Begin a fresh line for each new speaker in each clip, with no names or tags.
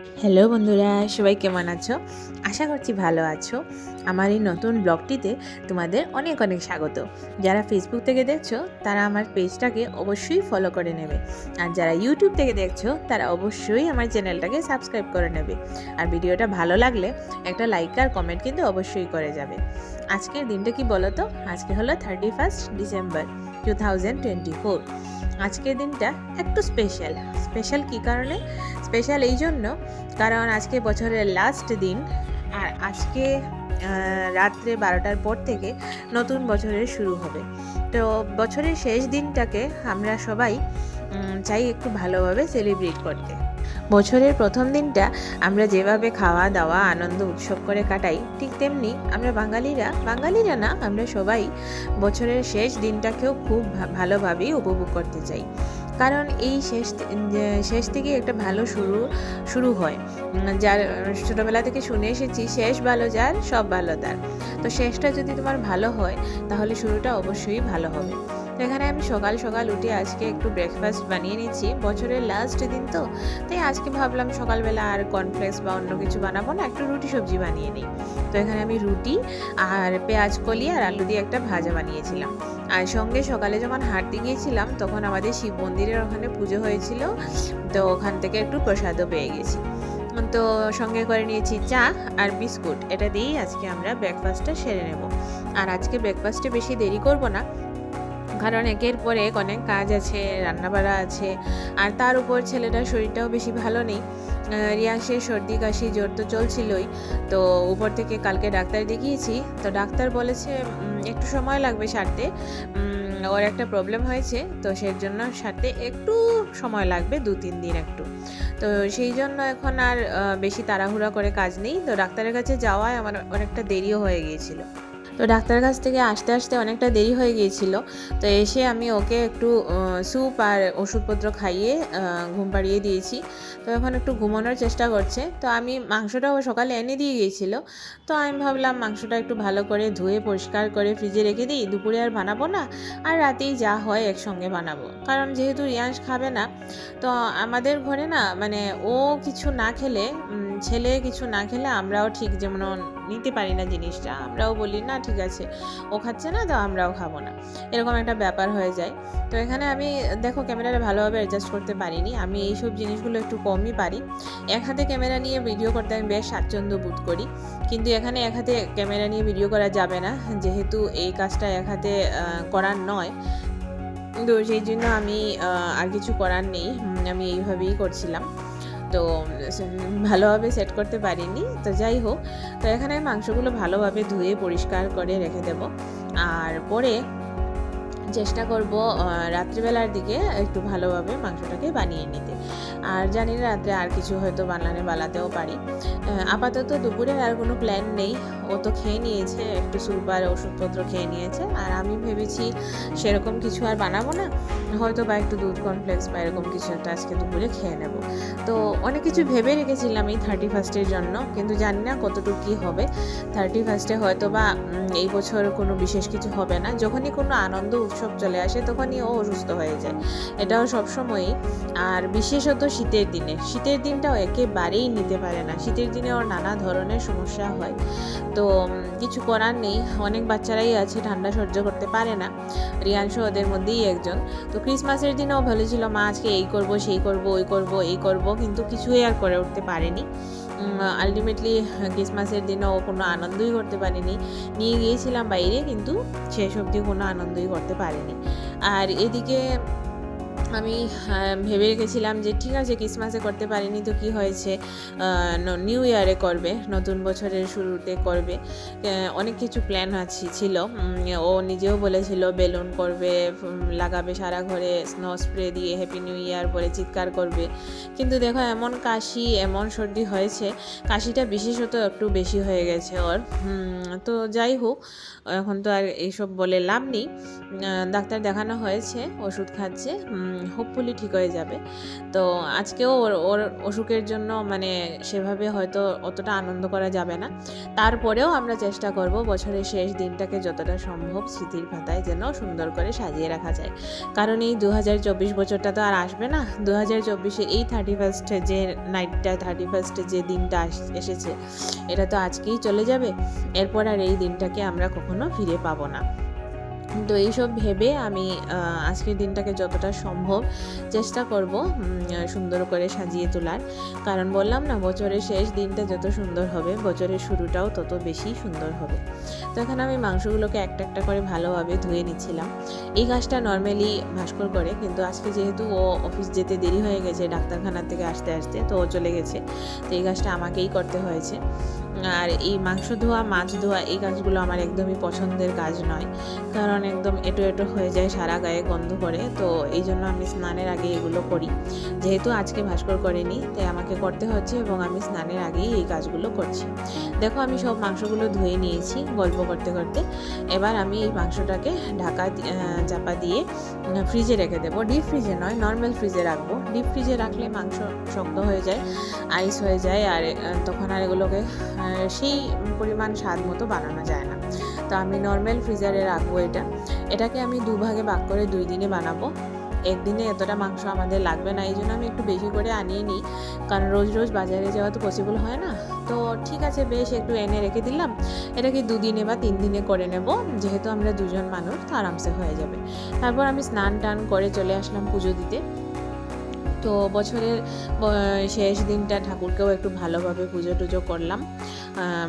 Hello বন্ধুরা, সবাই কেমন আছো? আশা করছি ভালো আছো। আমার এই নতুন ব্লগটিতে তোমাদের অনেক অনেক স্বাগত। যারা ফেসবুক থেকে দেখছ, তারা আমার পেজটাকে অবশ্যই ফলো করে নেবে। আর যারা ইউটিউব থেকে দেখছ, তারা অবশ্যই আমার চ্যানেলটাকে সাবস্ক্রাইব করে নেবে। আর ভিডিওটা ভালো লাগলে একটা লাইক আর কমেন্ট কিন্তু অবশ্যই করে যাবে। আজকের দিনটা কি বলো তো আজকে হলো thirty first December two thousand twenty four আজকের দিনটা একটু স্পেশাল স্পেশাল কি কারণে? স্পেশাল এই জন্য কারণ আজকে বছরের লাস্ট দিন আর আজকে রাত্রে বারোটার পর থেকে নতুন বছরের শুরু হবে। তো বছরের শেষ দিনটাকে আমরা সবাই চাই একটু ভালোভাবে সেলিব্রেট করতে। বছরের প্রথম দিনটা আমরা যেভাবে খাওয়া দাওয়া, আনন্দ, উৎসব করে কাটাই, ঠিক তেমনি আমরা বাঙালিরা বাঙালিরা না, আমরা সবাই বছরের শেষ দিনটাকেও খুব ভালোভাবেই উপভোগ করতে চাই। কারণ এই শেষ শেষ থেকে একটা ভালো শুরু শুরু হয়। যার, ছোটোবেলা থেকে শুনে এসেছি, শেষ ভালো যার, সব ভালো তার। তো শেষটা যদি তোমার ভালো হয়, তাহলে শুরুটা অবশ্যই ভালো হবে। এখানে আমি সকাল সকাল উঠে আজকে একটু ব্রেকফাস্ট বানিয়ে নিচ্ছি। বছরের লাস্ট দিন তো, তাই আজকে ভাবলাম সকালবেলা আর কর্নফ্লেক্স বা অন্য কিছু বানাবো না, একটু রুটি সবজি বানিয়ে নিই। তো এখানে আমি রুটি আর পেঁয়াজ কলি আর আলু দিয়ে একটা ভাজা বানিয়েছিলাম। আর সঙ্গে সকালে যখন হাঁটতে গিয়েছিলাম তখন আমাদের শিব মন্দিরের ওখানে পুজো হয়েছিল। তো ওখান থেকে একটু প্রসাদও পেয়ে গেছি। তো সঙ্গে করে নিয়েছি চা আর বিস্কুট। এটা দিয়েই আজকে আমরা ব্রেকফাস্টটা সেরে নেব। আর আজকে ব্রেকফাস্টে বেশি দেরি করব না। কারণ একের পর এক অনেক কাজ আছে, রান্নাবাড়া আছে, আর তার উপর ছেলেটার শরীরটাও বেশি ভালো নেই। রিয়াংশের সর্দি, কাশি, জ্বর তো চলছিলই। তো উপর থেকে কালকে ডাক্তার দেখিয়েছি, তো ডাক্তার বলেছে একটু সময় লাগবে সারতে। ওর একটা প্রবলেম হয়েছে, তো সেই জন্য সারতে একটু সময় লাগবে, দু তিন দিন একটু। তো সেই জন্য এখন আর বেশি তাড়াহুড়া করে কাজ নেই। তো ডাক্তারের কাছে যাওয়ায় আমার অনেকটা দেরিও হয়ে গিয়েছিল। তো ডাক্তারের কাছ থেকে আসতে আসতে অনেকটা দেরি হয়ে গিয়েছিল। তো এসে আমি ওকে একটু স্যুপ আর ওষুধপত্র খাইয়ে ঘুম পাড়িয়ে দিয়েছি। তো এখন একটু ঘুমানোর চেষ্টা করছে। তো আমি মাংসটা ও সকালে এনে দিয়ে গিয়েছিল। তো আমি ভাবলাম মাংসটা একটু ভালো করে ধুয়ে পরিষ্কার করে ফ্রিজে রেখে দিই। দুপুরে আর বানাবো না। আর রাতেই যা হয় একসঙ্গে বানাবো। কারণ যেহেতু রিয়াংশ খাবে না, তো আমাদের ঘরে না মানে ও কিছু না খেলে ছেলে কিছু না খেলে আমরাও ঠিক যেমন নিতে পারি না জিনিসটা, আমরাও বলি, না, ঠিক আছে, ও খাচ্ছে না তো আমরাও খাব না। এরকম একটা ব্যাপার হয়ে যায়। তো এখানে আমি, দেখো, ক্যামেরাটা ভালোভাবে অ্যাডজাস্ট করতে পারিনি। আমি এইসব জিনিসগুলো একটু কমই পারি। এক হাতে ক্যামেরা নিয়ে ভিডিও করতে আমি বেশ স্বাচ্ছন্দ্য বোধ করি। কিন্তু এখানে এক হাতে ক্যামেরা নিয়ে ভিডিও করা যাবে না। যেহেতু এই কাজটা এক হাতে করার নয়। তো সেই জন্য আমি আর কিছু করার নেই। আমি এইভাবেই করছিলাম। তো ভালোভাবে সেট করতে পারিনি। তো যাই হোক, তো এখানে মাংসগুলো ভালোভাবে ধুয়ে পরিষ্কার করে রেখে দেব। আর পরে চেষ্টা করব রাত্রিবেলার দিকে একটু ভালোভাবে মাংসটাকে বানিয়ে নিতে। আর জানি না রাত্রে আর কিছু হয়তো বানানে বানাতেও পারি। আপাতত দুপুরে আর কোনো প্ল্যান নেই। ও তো খেয়ে নিয়েছে, একটু স্যুপ আর ওষুধপত্র খেয়ে নিয়েছে। আর আমি ভেবেছি সেরকম কিছু আর বানাবো না। হয়তো বা একটু দুধ কমপ্লেক্স বা এরকম কিছু একটা আজকে দুপুরে খেয়ে নেব। তো অনেক কিছু ভেবে রেখেছিলাম এই থার্টি ফার্স্টের জন্য, কিন্তু জানি না কতটুকু কী হবে। থার্টি ফার্স্টে হয়তো বা এই বছর কোনো বিশেষ কিছু হবে না। যখনই কোনো আনন্দ চলে আসে, তখনই ও অসুস্থ হয়ে যায়। এটাও সবসময়ই। আর বিশেষত শীতের দিনে। শীতের দিনটাও একেবারেই নিতে পারে না। শীতের দিনে ওর নানা ধরনের সমস্যা হয়। তো কিছু করার নেই। অনেক বাচ্চারাই আছে, ঠান্ডা সহ্য করতে পারে না। রিয়াংশ ওদের মধ্যেই একজন। তো ক্রিসমাসের দিনেও বলেছিল, মা, আজকে এই করব, সেই করব, ওই করব, এই করব। কিন্তু কিছুই আর করে উঠতে পারেনি। আলটিমেটলি ক্রিসমাসের দিনও কোনো আনন্দই করতে পারেনি। নিয়ে গিয়েছিলাম বাইরে, কিন্তু শেষ অবধি কোনো আনন্দই করতে পারেনি। আর এদিকে আমি ভেবে রেখেছিলাম যে ঠিক আছে ক্রিসমাসে করতে পারিনি তো কি হয়েছে? নিউ ইয়ারে করবে, নতুন বছরের শুরুতে করবে। অনেক কিছু প্ল্যান আছে, ছিল। ও নিজেও বলেছিল, বেলুন করবে লাগাবে সারা ঘরে স্নো স্প্রে দিয়ে হ্যাপি নিউ ইয়ার বলে চিৎকার করবে। কিন্তু দেখো, এমন কাশি, এমন সর্দি হয়েছে, কাশিটা বিশেষত একটু বেশি হয়ে গেছে ওর। তো যাই হোক, এখন তো আর এইসব বলে লাভ নেই। ডাক্তার দেখানো হয়েছে, ওষুধ খাচ্ছে। হোপফুলি ঠিক হয়ে যাবে। তো আজকেও ওর ওর অসুখের জন্য মানে সেভাবে হয়তো অতটা আনন্দ করা যাবে না। তারপরেও আমরা চেষ্টা করব বছরের শেষ দিনটাকে যতটা সম্ভব স্মৃতির পাতায় যেন সুন্দর করে সাজিয়ে রাখা যায়। কারণ এই দু হাজার চব্বিশ বছরটা তো আর আসবে না। দু হাজার চব্বিশে এই থার্টি ফার্স্টে যে নাইটটা থার্টি ফার্স্টে যে দিনটা এসেছে, এটা তো আজকেই চলে যাবে। এরপর আর এই দিনটাকে আমরা কখনো ফিরে পাবো না। তো এইসব ভেবে আমি আজকের দিনটাকে যতটা সম্ভব চেষ্টা করব সুন্দর করে সাজিয়ে তোলার। কারণ বললাম না, বছরের শেষ দিনটা যত সুন্দর হবে, বছরের শুরুটাও তত বেশি সুন্দর হবে। তো এখানে আমি মাংসগুলোকে একটা একটা করে ভালোভাবে ধুয়ে নিচ্ছিলাম। এই কাজটা নর্মালি ভাস্কর করে, কিন্তু আজকে যেহেতু ও অফিস যেতে দেরি হয়ে গেছে ডাক্তারখানা থেকে আসতে আসতে, তো ও চলে গেছে। তো এই কাজটা আমাকেই করতে হয়েছে। আর এই মাংস ধোয়া, মাছ ধোয়া, এই কাজগুলো আমার একদমই পছন্দের কাজ নয়। কারণ একদম এটো এটো হয়ে যায়, সারা গায়ে গন্ধ করে তো এই জন্য আমি স্নানের আগে এগুলো করি। যেহেতু আজকে ভাস্কর করেনি, তাই আমাকে করতে হচ্ছে এবং আমি স্নানের আগেই এই কাজগুলো করছি। দেখো, আমি সব মাংসগুলো ধুয়ে নিয়েছি গল্প করতে করতে। এবার আমি এই মাংসটাকে ঢাকা চাপা দিয়ে ফ্রিজে রেখে দেবো। ডিপ ফ্রিজে নয়, নর্মাল ফ্রিজে রাখব। ডিপ ফ্রিজে রাখলে মাংস শক্ত হয়ে যায়, আইস হয়ে যায়, আর তখন আর এগুলোকে সেই পরিমাণ স্বাদ মতো বানানো যায় না। তো আমি নর্মাল ফ্রিজারে রাখব এটা। এটাকে আমি দুভাগে ভাগ করে দুই দিনে বানাবো। একদিনে এতটা মাংস আমাদের লাগবে না এই জন্য আমি একটু বেশি করে আনিয়ে নিই। কারণ রোজ রোজ বাজারে যাওয়া তো পসিবল হয় না। তো ঠিক আছে, বেশ একটু এনে রেখে দিলাম। এটাকে দুদিনে বা তিন দিনে করে নেব। যেহেতু আমরা দুজন মানুষ, তো আরামসে হয়ে যাবে। তারপর আমি স্নান টান করে চলে আসলাম পুজো দিতে। তো বছরের শেষ দিনটা ঠাকুরকেও একটু ভালোভাবে পুজো টুজো করলাম।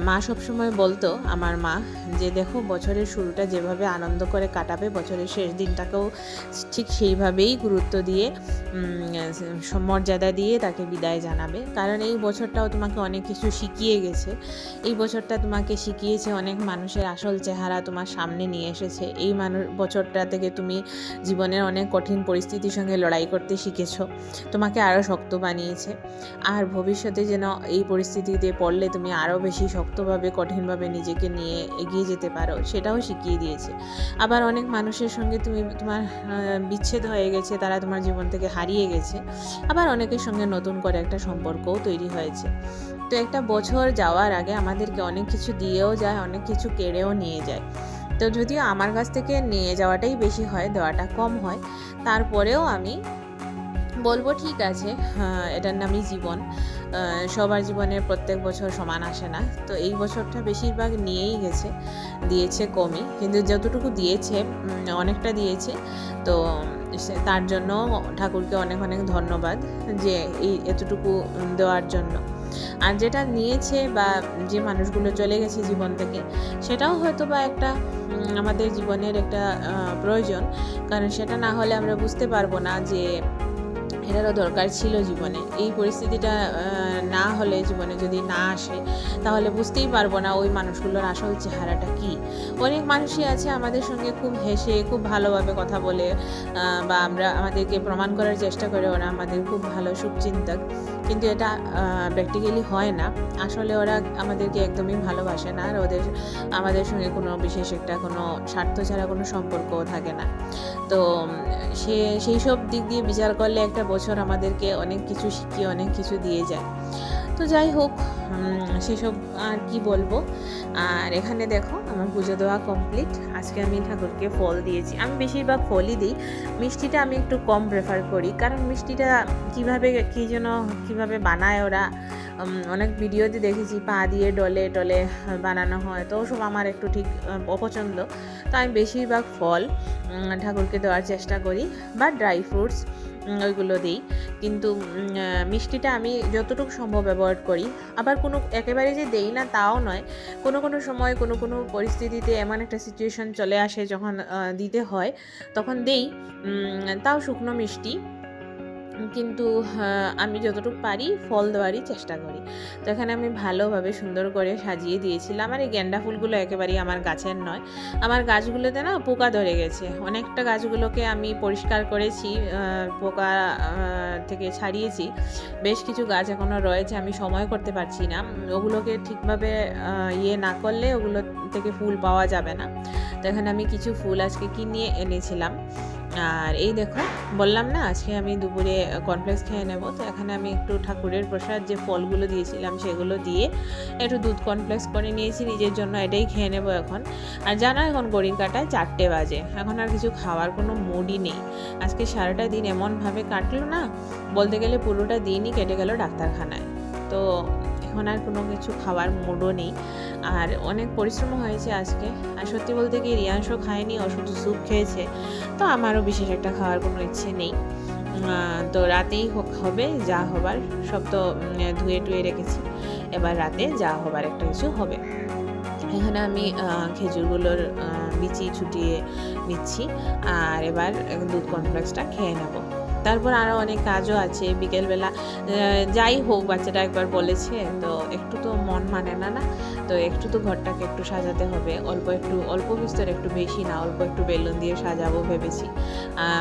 মা সবসময় বলতো, আমার মা, যে দেখো বছরের শুরুটা যেভাবে আনন্দ করে কাটাবে, বছরের শেষ দিনটাকেও ঠিক সেইভাবেই গুরুত্ব দিয়ে মর্যাদা দিয়ে তাকে বিদায় জানাবে। কারণ এই বছরটাও তোমাকে অনেক কিছু শিখিয়ে গেছে। এই বছরটা তোমাকে শিখিয়েছে অনেক মানুষের আসল চেহারা তোমার সামনে নিয়ে এসেছে। এই মানুষ বছরটা থেকে তুমি জীবনের অনেক কঠিন পরিস্থিতির সঙ্গে লড়াই করতে শিখেছো। তোমাকে আরও শক্ত বানিয়েছে। আর ভবিষ্যতে যেন এই পরিস্থিতিতে পড়লে তুমি আরও বেশি শক্তভাবে, কঠিনভাবে নিজেকে নিয়ে এগিয়ে যেতে পারো, সেটাও শিখিয়ে দিয়েছে। আবার অনেক মানুষের সঙ্গে তুমি, তোমার বিচ্ছেদ হয়ে গেছে, তারা তোমার জীবন থেকে হারিয়ে গেছে। আবার অনেকের সঙ্গে নতুন করে একটা সম্পর্কও তৈরি হয়েছে। তো একটা বছর যাওয়ার আগে আমাদেরকে অনেক কিছু দিয়েও যায়, অনেক কিছু কেড়েও নিয়ে যায়। তো যদিও আমার কাছ থেকে নিয়ে যাওয়াটাই বেশি হয়, দেওয়াটা কম হয়, তারপরেও আমি বলব ঠিক আছে। হ্যাঁ, এটার নামই জীবন। সবার জীবনে প্রত্যেক বছর সমান আসে না। তো এই বছরটা বেশিরভাগ নিয়েই গেছে। দিয়েছে কমই। কিন্তু যতটুকু দিয়েছে অনেকটা দিয়েছে। তো তার জন্য ঠাকুরকে অনেক অনেক ধন্যবাদ যে এই এতটুকু দেওয়ার জন্য। আর যেটা নিয়েছে বা যে মানুষগুলো চলে গেছে জীবন থেকে সেটাও হয়তো বা একটা আমাদের জীবনের একটা প্রয়োজন। কারণ সেটা না হলে আমরা বুঝতে পারব না যে এটারও দরকার ছিল জীবনে। এই পরিস্থিতিটা না হলে জীবনে যদি না আসে, তাহলে বুঝতেই পারব না ওই মানুষগুলোর আসল চেহারাটা কি। অনেক মানুষই আছে আমাদের সঙ্গে খুব হেসে, খুব ভালোভাবে কথা বলে বা আমরা আমাদেরকে প্রমাণ করার চেষ্টা করে, ওরা আমাদের খুব ভালো শুভচিন্তক। কিন্তু এটা প্র্যাকটিক্যালি হয় না। আসলে ওরা আমাদেরকে একদমই ভালোবাসে না আর ওদের, আমাদের সঙ্গে কোনো বিশেষ একটা কোনো স্বার্থ ছাড়া কোনো সম্পর্কও থাকে না। তো, সে, সেই সব দিক দিয়ে বিচার করলে একটা বছর আমাদেরকে অনেক কিছু শিখিয়ে, অনেক কিছু দিয়ে যায়। তো যাই হোক সেসব আর কি বলব। আর এখানে দেখো, আমার পুজো দেওয়া কমপ্লিট আজকে আমি ঠাকুরকে ফল দিয়েছি। আমি বেশিরভাগ ফলই দিই। মিষ্টিটা আমি একটু কম প্রেফার করি। কারণ মিষ্টিটা কীভাবে, কী যেন, কীভাবে বানায় ওরা। অনেক ভিডিওতে দেখেছি, পা দিয়ে ডলে টলে বানানো হয়। তো ওসব আমার একটু ঠিক অপছন্দ। তো আমি বেশিরভাগ ফল ঠাকুরকে দেওয়ার চেষ্টা করি। বা ড্রাই ফ্রুটস ওইগুলো দিই। কিন্তু মিষ্টিটা আমি যতটুকু সম্ভব অ্যাভয়েড করি। আবার কোনো, একেবারে যে দেই না তাও নয়। কোনো কোনো সময় কোনো কোনো পরিস্থিতিতে এমন একটা সিচুয়েশন চলে আসে যখন দিতে হয়, তখন দেই। তাও শুকনো মিষ্টি। কিন্তু আমি যতটুকু পারি ফল দেওয়ারই চেষ্টা করি। তো এখানে আমি ভালোভাবে সুন্দর করে সাজিয়ে দিয়েছিলাম। আর এই গেন্দা ফুলগুলো একেবারেই আমার গাছের নয়। আমার গাছগুলোতে না পোকা ধরে গেছে। অনেকটা গাছগুলোকে আমি পরিষ্কার করেছি পোকা থেকে ছাড়িয়েছি। বেশ কিছু গাছ এখনও রয়েছে, আমি সময় করতে পারছি না। ওগুলোকে ঠিকভাবে ইয়ে না করলে ওগুলো থেকে ফুল পাওয়া যাবে না। তো এখানে আমি কিছু ফুল আজকে কিনিয়ে এনেছিলাম। আর এই দেখো, বললাম না, আজকে আমি দুপুরে কর্নফ্লেক্স খেয়ে নেব। তো এখানে আমি একটু ঠাকুরের প্রসাদ, যে ফলগুলো দিয়েছিলাম সেগুলো দিয়ে একটু দুধ কর্নফ্লেক্স করে নিয়েছি, নিজের জন্য এটাই খেয়ে নেব এখন। আর জানো এখন গড়ির কাটায় চারটে বাজে, এখন আর কিছু খাওয়ার কোনো মুডই নেই। আজকে সারাটা দিন এমনভাবে কাটলো না, বলতে গেলে পুরোটা দিনই কেটে গেল ডাক্তারখানায়। তো এখন আর কোনো কিছু খাওয়ার মুডও নেই। আর অনেক পরিশ্রম হয়েছে আজকে। আর সত্যি বলতে কি, রিয়াংশও খায়নি, ও শুধু স্যুপ খেয়েছে। তো আমারও বিশেষ একটা খাওয়ার কোনো ইচ্ছে নেই। তো রাতেই হোক- হবে, যা হবার, সব তো ধুয়ে টুয়ে রেখেছি। এবার রাতে যা হবার একটা কিছু হবে। এখানে আমি খেজুরগুলোর বিচি ছুটিয়ে নিচ্ছি। আর এবার দুধ কর্নফ্লেক্সটা খেয়ে নেব। তারপর আরও অনেক কাজও আছে, বিকেলবেলা যাই হোক, বাচ্চাটা একবার বলেছে, তো একটু তো মন মানে না না? তো একটু তো ঘরটাকে একটু সাজাতে হবে, অল্প একটু, অল্প বিস্তর একটু বেশি না, অল্প একটু বেলুন দিয়ে সাজাবো ভেবেছি।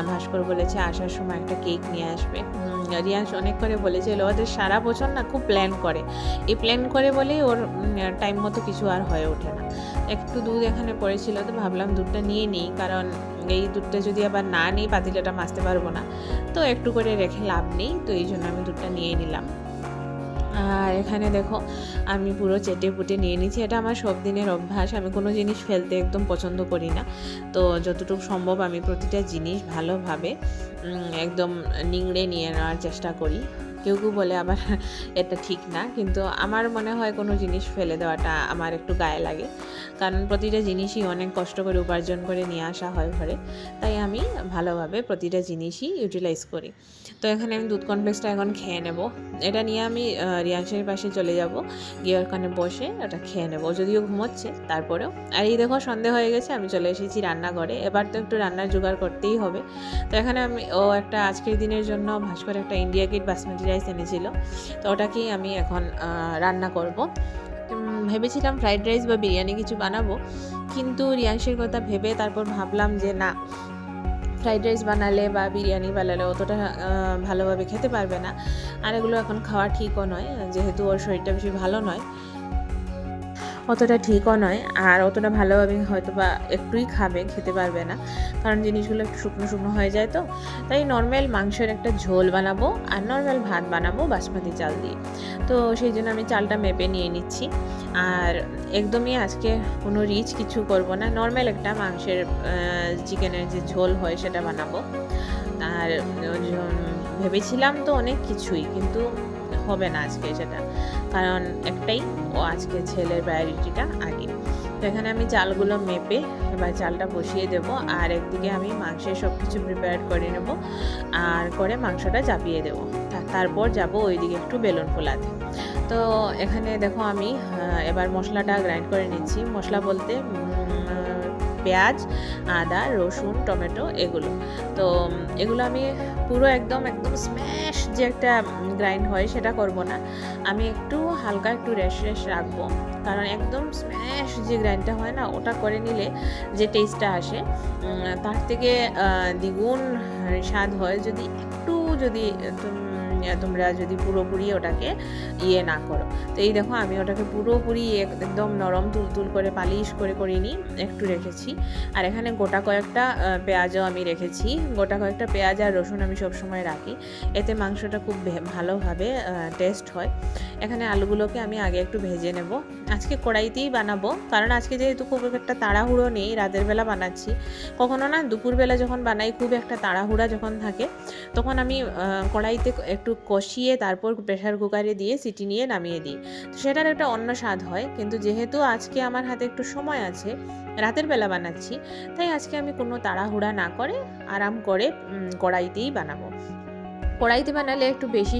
ভাস্কর বলেছে, আসার সময় একটা কেক নিয়ে আসবে। রিয়াস অনেক করে বলেছিল ওদের সারা বছর না খুব প্ল্যান করে। এই প্ল্যান করে বলেই ওর টাইম মতো কিছু আর হয়ে ওঠে না। একটু দুধ এখানে পড়েছিল, তো ভাবলাম দুধটা নিয়ে নিই, কারণ এই দুধটা যদি আবার না নিই পাতিলাটা মাজতে পারব না। তো একটু করে রেখে লাভ নেই, তো এই জন্য আমি দুধটা নিয়ে নিলাম। আর এখানে দেখো, আমি পুরো চেটে পুটে নিয়ে নিচ্ছি এটা আমার সব দিনের অভ্যাস। আমি কোনো জিনিস ফেলতে একদম পছন্দ করি না। তো যতটুকু সম্ভব আমি প্রতিটা জিনিস ভালোভাবে একদম নিংড়ে নিয়ে নেওয়ার চেষ্টা করি। কেউ কেউ বলে আবার এটা ঠিক না। কিন্তু আমার মনে হয় কোনো জিনিস ফেলে দেওয়াটা আমার একটু গায়ে লাগে। কারণ প্রতিটা জিনিসই অনেক কষ্ট করে উপার্জন করে নিয়ে আসা হয় ঘরে। তাই আমি ভালোভাবে প্রতিটা জিনিসই ইউটিলাইজ করি। তো এখানে আমি দুধ কমপ্লেক্সটা এখন খেয়ে নেব। এটা নিয়ে আমি রিয়াংশের পাশে চলে যাব। গিয়ে ওখানে বসে ওটা খেয়ে নেব। যদিও ঘুমোচ্ছে, তারপরেও। আর এই দেখো, সন্ধে হয়ে গেছে, আমি চলে এসেছি রান্নাঘরে। এবার তো একটু রান্নার জোগাড় করতেই হবে। তো এখানে আমি, ও একটা আজকের দিনের জন্য ভাস্কর একটা ইন্ডিয়া গেট বাসমতি রাইস এনেছিল। তো ওটাকেই আমি এখন রান্না করব। ভেবেছিলাম ফ্রাইড রাইস বা বিরিয়ানি কিছু বানাবো। কিন্তু রিয়াংশের কথা ভেবে তারপর ভাবলাম যে না ফ্রাইড রাইস বানালে বা বিরিয়ানি বানালে অতটা ভালোভাবে খেতে পারবে না। আর এগুলো এখন খাওয়া ঠিকও নয়, যেহেতু ওর শরীরটা বেশি ভালো নয়। অতটা ঠিকও নয়। আর অতটা ভালোভাবে হয়তো বা একটুই খাবে, খেতে পারবে না। কারণ জিনিসগুলো একটু শুকনো শুকনো হয়ে যায় তো। তাই নর্মাল মাংসের একটা ঝোল বানাবো আর নর্মাল ভাত বানাবো বাসমতি চাল দিয়ে। তো সেই জন্য আমি চালটা মেপে নিয়ে নিচ্ছি। আর একদমই আজকে কোনো রিচ কিছু করব না। নর্মাল একটা মাংসের চিকেনের যে ঝোল হয় সেটা বানাবো। আর ভেবেছিলাম তো অনেক কিছুই, কিন্তু হবে না আজকে সেটা। কারণ একটাই, ও আজকে ছেলের প্রায়োরিটিটা আগে। তো এখানে আমি চালগুলো মেপে এবার চালটা বসিয়ে দেব আর একদিকে আমি মাংসের সব কিছু প্রিপেয়ার করে নেব আর করে মাংসটা চাপিয়ে দেব। তারপর যাব ওইদিকে একটু বেলুন ফোলাতে। তো এখানে দেখো আমি এবার মশলাটা গ্রাইন্ড করে নিচ্ছি। মশলা বলতে পেঁয়াজ, আদা, রসুন, টমেটো এগুলো। তো এগুলো আমি পুরো একদম একদম স্ম্যাশ যে একটা গ্রাইন্ড হয় সেটা করব না। আমি একটু হালকা একটু রেশ রেশ রাখব। কারণ একদম স্ম্যাশ যে গ্রাইন্ডটা হয় না, ওটা করে নিলে যে টেস্টটা আসে তার থেকে দ্বিগুণ স্বাদ হয় যদি একটু যদি, তুম- তোমরা যদি পুরোপুরি ওটাকে ইয়ে না করো। তো এই দেখো, আমি ওটাকে পুরোপুরি একদম নরম তুলতুল করে, পালিশ করে করিনি একটু রেখেছি। আর এখানে গোটা কয়েকটা পেঁয়াজও আমি রেখেছি। গোটা কয়েকটা পেঁয়াজ আর রসুন আমি সবসময় রাখি। এতে মাংসটা খুব ভালোভাবে টেস্ট হয়। এখানে আলুগুলোকে আমি আগে একটু ভেজে নেব। আজকে কড়াইতেই বানাবো, কারণ আজকে যেহেতু খুব একটা তাড়াহুড়ো নেই, রাতের বেলা বানাচ্ছি। কখনো না, দুপুরবেলা যখন বানাই, খুব একটা তাড়াহুড়া যখন থাকে, তখন আমি কড়াইতে একটু কষিয়ে তারপর প্রেশার কুকারে দিয়ে সিটি নিয়ে নামিয়ে দিই। তো সেটার একটা অন্য স্বাদ হয়, কিন্তু যেহেতু আজকে আমার হাতে একটু সময় আছে, রাতের বেলা বানাচ্ছি, তাই আজকে আমি কোনো তাড়াহুড়া না করে আরাম করে কড়াইতেই বানাবো। কড়াইতে বানালে একটু বেশি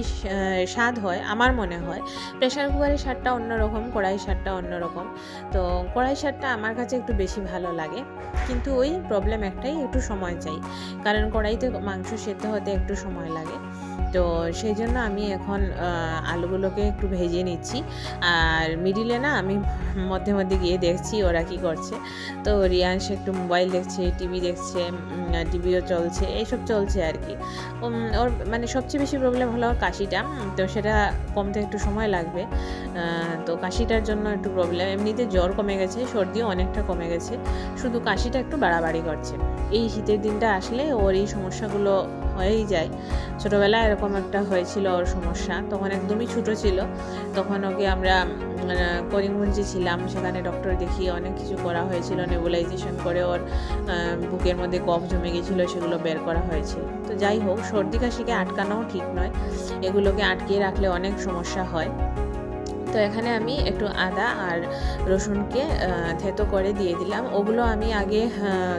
স্বাদ হয়, আমার মনে হয়। প্রেশার কুকারের স্বাদটা অন্যরকম কড়াই স্বাদটা অন্যরকম। তো কড়াই স্বাদটা আমার কাছে একটু বেশি ভালো লাগে, কিন্তু ওই প্রবলেম একটাই, একটু সময় চাই। কারণ কড়াইতে মাংস সেদ্ধ হতে একটু সময় লাগে। তো সেই জন্য আমি এখন আলুগুলোকে একটু ভেজে নিচ্ছি। আর মিডিলে না আমি মধ্যে মধ্যে গিয়ে দেখছি ওরা কি করছে। তো রিয়াংশ একটু মোবাইল দেখছে, টিভি দেখছে টিভিও চলছে, এইসব চলছে আর কি। ওর মানে সবচেয়ে বেশি প্রবলেম হলো ওর কাশিটা তো সেটা কমতে একটু সময় লাগবে। তো কাশিটার জন্য একটু প্রবলেম এমনিতে জ্বর কমে গেছে, সর্দিও অনেকটা কমে গেছে। শুধু কাশিটা একটু বাড়াবাড়ি করছে। এই শীতের দিনটা আসলে ওর এই সমস্যাগুলো হয়েই যায়। ছোটোবেলায় এরকম একটা হয়েছিল ওর সমস্যা তখন একদমই ছোটো ছিল। তখন ওকে আমরা উম, করিমগঞ্জে ছিলাম সেখানে ডক্টর দেখিয়ে অনেক কিছু করা হয়েছিল নেবুলাইজেশন করে ওর বুকের মধ্যে কফ জমে গেছিল সেগুলো বের করা হয়েছে। তো যাই হোক সর্দি কাশিকে আটকানোও ঠিক নয়। এগুলোকে আটকিয়ে রাখলে অনেক সমস্যা হয়। তো এখানে আমি একটু আদা আর রসুনকে থেতো করে দিয়ে দিলাম। ওগুলো আমি আগে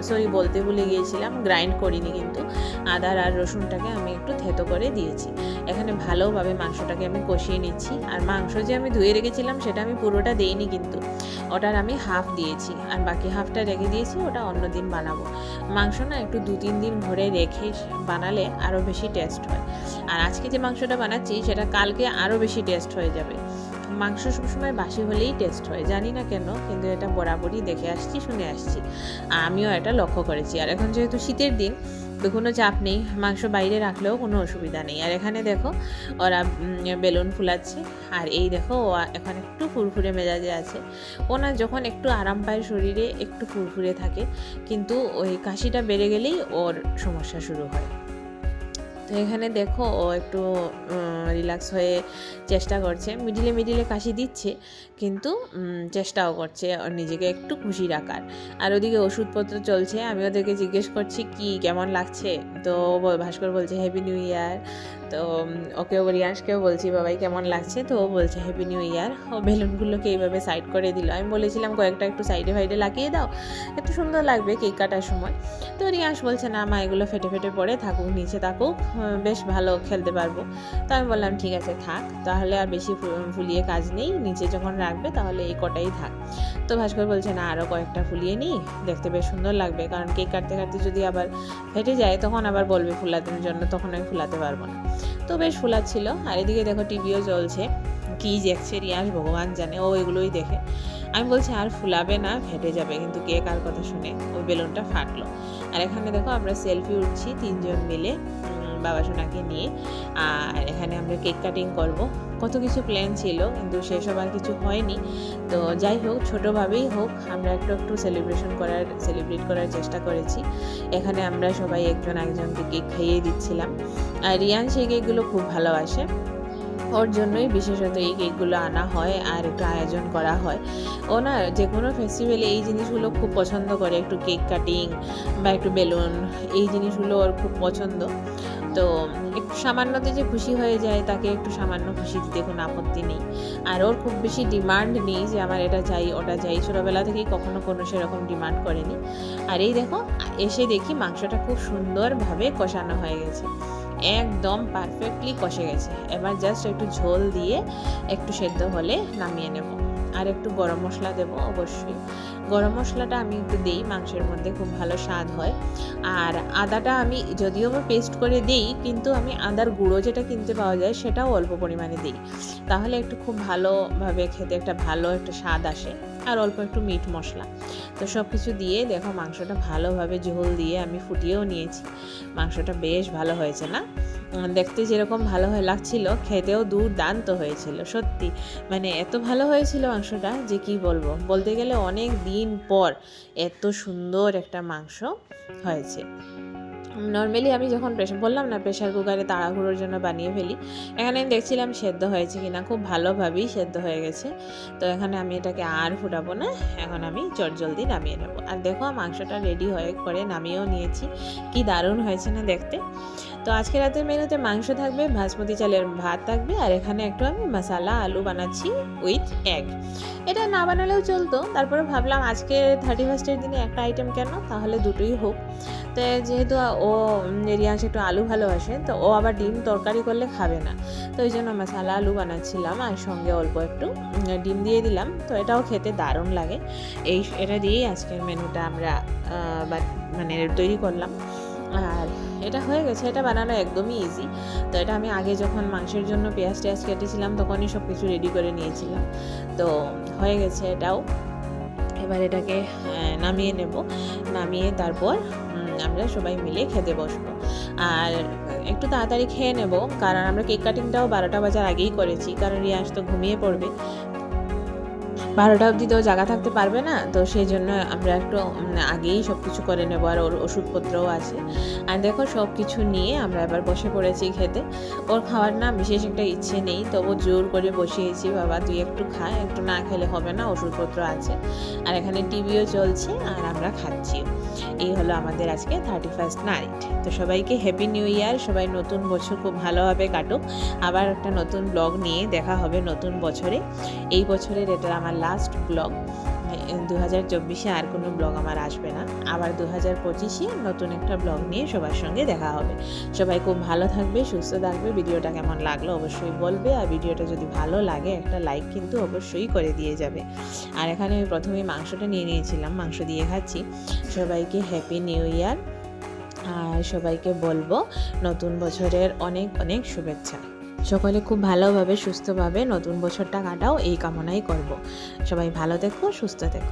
সরি বলতে ভুলে গিয়েছিলাম, গ্রাইন্ড করিনি কিন্তু। আদার আর রসুনটাকে আমি একটু থেতো করে দিয়েছি। এখানে ভালোভাবে মাংসটাকে আমি কষিয়ে নিচ্ছি। আর মাংস যে আমি ধুয়ে রেখেছিলাম, সেটা আমি পুরোটা দেইনি কিন্তু। ওটার আমি হাফ দিয়েছি। আর বাকি হাফটা রেখে দিয়েছি, ওটা অন্য দিন বানাবো। মাংস না একটু দু তিন দিন ভরে রেখে বানালে আরও বেশি টেস্ট হয়। আর আজকে যে মাংসটা বানাচ্ছি, সেটা কালকে আরও বেশি টেস্ট হয়ে যাবে। মাংস সবসময় বাসি হলেই টেস্ট হয়, জানি না কেন, কিন্তু এটা বরাবরই দেখে আসছি, শুনে আসছি। আমিও এটা লক্ষ্য করেছি। আর এখন যেহেতু শীতের দিন, তো কোনো চাপ নেই, মাংস বাইরে রাখলেও কোনো অসুবিধা নেই। আর এখানে দেখো, ওরা বেলুন ফুলাচ্ছে। আর এই দেখো ও এখন একটু ফুরফুরে মেজাজে আছে। ও না যখন একটু আরাম পায় শরীরে, একটু ফুরফুরে থাকে, কিন্তু ওই কাশিটা বেড়ে গেলেই ওর সমস্যা শুরু হয়। এখানে দেখো ও একটু রিল্যাক্স হয়ে চেষ্টা করছে। মিডিলে মিডিলে কাশি দিচ্ছে। কিন্তু চেষ্টাও করছে নিজেকে একটু খুশি রাখার। আর ওদিকে ওষুধপত্র চলছে আমি ওদেরকে জিজ্ঞেস করছি কি কেমন লাগছে? তো ভাস্কর বলছে হ্যাপি নিউ ইয়ার তো উম, ওকেও রিয়াংশকেও বলছি বাবাই কেমন লাগছে? তো ও বলছে হ্যাপি নিউ ইয়ার ও বেলুনগুলোকে এইভাবে সাইড করে দিল। আমি বলেছিলাম কয়েকটা একটু সাইডে ফাইডে লাগিয়ে দাও একটু সুন্দর লাগবে কেক কাটার সময়। তো রিয়াংশ বলছে না মা এগুলো ফেটে ফেটে পড়ে থাকুক নিচে থাকুক বেশ ভালো খেলতে পারব। তো আমি বললাম ঠিক আছে থাক তাহলে আর বেশি ফুলিয়ে কাজ নেই নিচে যখন রাখবে তাহলে এই কটাই থাক। তো ভাস্কর বলছে, না আরও কয়েকটা ফুলিয়ে নিই, দেখতে বেশ সুন্দর লাগবে। কারণ কেক কাটতে কাটতে যদি আবার ফেটে যায়, তখন আবার বলবে ফুলানোর জন্য, তখন আমি ফুলাতে পারব না। তো বেশ ফুলাচ্ছিল। আর এদিকে দেখো, টিভিও চলছে কী দেখছে রিয়াস ভগবান জানে, ও এগুলোই দেখে। আমি বলছি, আর ফুলাবে না, ফেটে যাবে। কিন্তু কে কার কথা শুনে, ওই বেলুনটা ফাটলো। আর এখানে দেখো, আমরা সেলফি উঠছি তিনজন মিলে বাবা সোনাকে নিয়ে। আর এখানে আমরা কেক কাটিং করব। কত কিছু প্ল্যান ছিল, কিন্তু সেসব আর কিছু হয়নি। তো যাই হোক ছোটোভাবেই হোক, আমরা একটু একটু সেলিব্রেশন করার সেলিব্রেট করার চেষ্টা করেছি। এখানে আমরা সবাই একজন একজনকে কেক খাইয়ে দিচ্ছিলাম। আর রিয়ান সেই কেকগুলো খুব ভালোবাসে। ওর জন্যই বিশেষত এই কেকগুলো আনা হয় আর একটু আয়োজন করা হয়। ওনার যে কোনো ফেস্টিভ্যালে এই জিনিসগুলো খুব পছন্দ করে, একটু কেক কাটিং বা একটু বেলুন, এই জিনিসগুলো ওর খুব পছন্দ। তো একটু সামান্যতে যে খুশি হয়ে যায়, তাকে একটু সামান্য খুশি দিতে কোনো আপত্তি নেই। আর ওর খুব বেশি ডিমান্ড নেই যে আমার এটা চাই, ওটা চাই। ছোটোবেলা থেকেই কখনো কোনো সেরকম ডিমান্ড করেনি। আর এই দেখো, এসে দেখি মাংসটা খুব সুন্দরভাবে কষানো হয়ে গেছে। একদম পারফেক্টলি কষে গেছে। এবার জাস্ট একটু ঝোল দিয়ে একটু সেদ্ধ হলে নামিয়ে নেব। আর একটু গরম মশলা দেব অবশ্যই। গরম মশলাটা আমি একটু দিই, মাংসের মধ্যে খুব ভালো স্বাদ হয়। আর আদাটা আমি যদিও বা পেস্ট করে দিই, কিন্তু আমি আদার গুঁড়ো যেটা কিনতে পাওয়া যায় সেটাও অল্প পরিমাণে দিই। তাহলে একটু খুব ভালোভাবে খেতে একটা ভালো একটা স্বাদ আসে, আর অল্প একটু মিট মশলা। তো সব কিছু দিয়ে দেখো মাংসটা ভালোভাবে ঝোল দিয়ে আমি ফুটিয়েও নিয়েছি। মাংসটা বেশ ভালো হয়েছে না? দেখতে যেরকম ভালো হয়ে লাগছিল, খেতেও দুর্দান্ত হয়েছিল, সত্যি। মানে এত ভালো হয়েছিল মাংসটা যে কি বলব? বলতে গেলে অনেক দিন পর এত সুন্দর একটা মাংস হয়েছে। নর্মালি আমি যখন প্রেশার বললাম না প্রেশার কুকারে তাড়াহুড়োর জন্য বানিয়ে ফেলি, এখানে আমি দেখছিলাম সেদ্ধ হয়েছে কি না খুব ভালোভাবেই সেদ্ধ হয়ে গেছে। তো এখানে আমি এটাকে আর ফুটাবো না, এখন আমি চটজলদি নামিয়ে নেব। আর দেখো মাংসটা রেডি হয়ে করে নামিয়েও নিয়েছি, কি দারুণ হয়েছে না দেখতে। তো আজকে রাতের মেনুতে মাংস থাকবে, বাসমতি চালের ভাত থাকবে, আর এখানে একটু আমি মশালা আলু বানাচ্ছি উইথ এগ এটা না বানালেও চলতো, তারপরে ভাবলাম আজকে থার্টি ফার্স্টের দিনে একটা আইটেম কেন, তাহলে দুটোই হোক। তো যেহেতু ও রিয়াংশ একটু আলু ভালোবাসে, তো ও আবার ডিম তরকারি করলে খাবে না। তো ওই জন্য মশালা আলু বানাচ্ছিলাম আর সঙ্গে অল্প একটু ডিম দিয়ে দিলাম। তো এটাও খেতে দারুণ লাগে। এই এটা দিয়েই আজকের মেনুটা আমরা মানে তৈরি করলাম। আর এটা হয়ে গেছে, এটা বানানো একদমই ইজি তো এটা আমি আগে যখন মাংসের জন্য পেঁয়াজ টেয়াজ কেটেছিলাম, তখনই সব কিছু রেডি করে নিয়েছিলাম। তো হয়ে গেছে এটাও। এবার এটাকে নামিয়ে নেব। নামিয়ে তারপর আমরা সবাই মিলে খেতে বসবো। আর একটু তাড়াতাড়ি খেয়ে নেব, কারণ আমরা কেক কাটিংটাও বারোটা বাজার আগেই করেছি, কারণ রিয়াস তো ঘুমিয়ে পড়বে। বারোটা অবধি তো জায়গা থাকতে পারবে না, তো সেই জন্য আমরা একটু আগেই সব কিছু করে নেব, আর ওর ওষুধপত্রও আছে। আর দেখো সব কিছু নিয়ে আমরা এবার বসে পড়েছি খেতে। ওর খাওয়ার না বিশেষ একটা ইচ্ছে নেই, তবু জোর করে বসিয়েছি, বাবা, তুই একটু খা, একটু না খেলে হবে না, ওষুধপত্র আছে। আর এখানে টিভিও চলছে, আর আমরা খাচ্ছি এই হলো আমাদের আজকে থার্টি ফার্স্ট নাইট তো সবাইকে হ্যাপি নিউ ইয়ার সবাই নতুন বছর খুব ভালোভাবে কাটুক। আবার একটা নতুন ব্লগ নিয়ে দেখা হবে নতুন বছরে। এই বছরের এটা আমার লাস্ট ব্লগ দু হাজার চব্বিশে আর কোনো ব্লগ আমার আসবে না। আবার দু হাজার পঁচিশে নতুন একটা ব্লগ নিয়ে সবার সঙ্গে দেখা হবে। সবাই খুব ভালো থাকবে, সুস্থ থাকবে। ভিডিওটা কেমন লাগল অবশ্যই বলবে। আর ভিডিওটা যদি ভালো লাগে, একটা লাইক কিন্তু অবশ্যই করে দিয়ে যাবে। আর এখানে আমি প্রথমে মাংসটা নিয়ে নিয়েছিলাম, মাংস দিয়ে খাচ্ছি। সবাইকে হ্যাপি নিউ ইয়ার আর সবাইকে বলব, নতুন বছরের অনেক অনেক শুভেচ্ছা। সকলে খুব ভালোভাবে সুস্থভাবে নতুন বছরটা কাটাও, এই কামনাই করব। সবাই ভালো থেকো, সুস্থ থেকো।